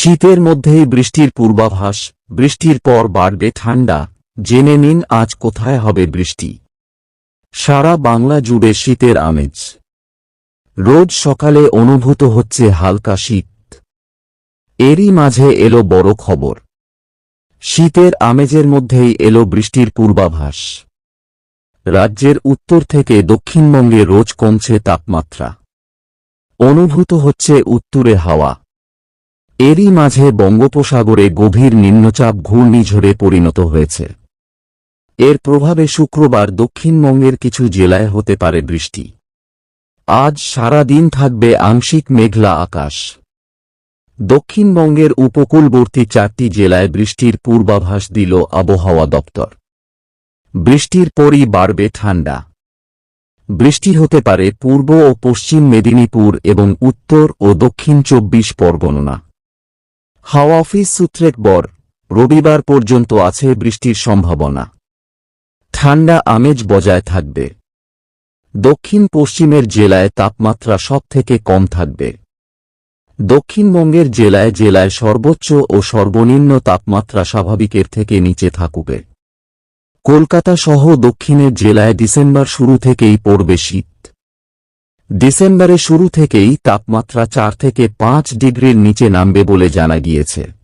শীতের মধ্যেই বৃষ্টির পূর্বাভাস, বৃষ্টির পর বাড়বে ঠান্ডা। জেনে নিন আজ কোথায় হবে বৃষ্টি। সারা বাংলা জুড়ে শীতের আমেজ। রোজ সকালে অনুভূত হচ্ছে হালকা শীত। এরই মাঝে এলো বড় খবর। শীতের আমেজের মধ্যেই এলো বৃষ্টির পূর্বাভাস। রাজ্যের উত্তর থেকে দক্ষিণবঙ্গে রোজ কমছে তাপমাত্রা। অনুভূত হচ্ছে উত্তুরে হাওয়া। এরই মাঝে বঙ্গোপসাগরে গভীর নিম্নচাপ ঘূর্ণিঝড়ে পরিণত হয়েছে। এর প্রভাবে শুক্রবার দক্ষিণবঙ্গের কিছু জেলায় হতে পারে বৃষ্টি। আজ সারা দিন থাকবে আংশিক মেঘলা আকাশ। দক্ষিণবঙ্গের উপকূলবর্তী চারটি জেলায় বৃষ্টির পূর্বাভাস দিল আবহাওয়া দপ্তর। বৃষ্টির পরই বাড়বে ঠান্ডা। বৃষ্টি হতে পারে পূর্ব ও পশ্চিম মেদিনীপুর এবং উত্তর ও দক্ষিণ চব্বিশ পরগনা। হাওয়া অফিস সূত্রের পর, রবিবার পর্যন্ত আছে বৃষ্টির সম্ভাবনা। ঠান্ডা আমেজ বজায় থাকবে। দক্ষিণ পশ্চিমের জেলায় তাপমাত্রা সব থেকে কম থাকবে। দক্ষিণবঙ্গের জেলায় জেলায় সর্বোচ্চ ও সর্বনিম্ন তাপমাত্রা স্বাভাবিকের থেকে নিচে থাকবে। কলকাতা সহ দক্ষিণের জেলায় ডিসেম্বর শুরু থেকেই পড়বে শীত। ডিসেম্বরে শুরু থেকেই তাপমাত্রা চার থেকে পাঁচ ডিগ্রির নিচে নামবে বলে জানা গিয়েছে।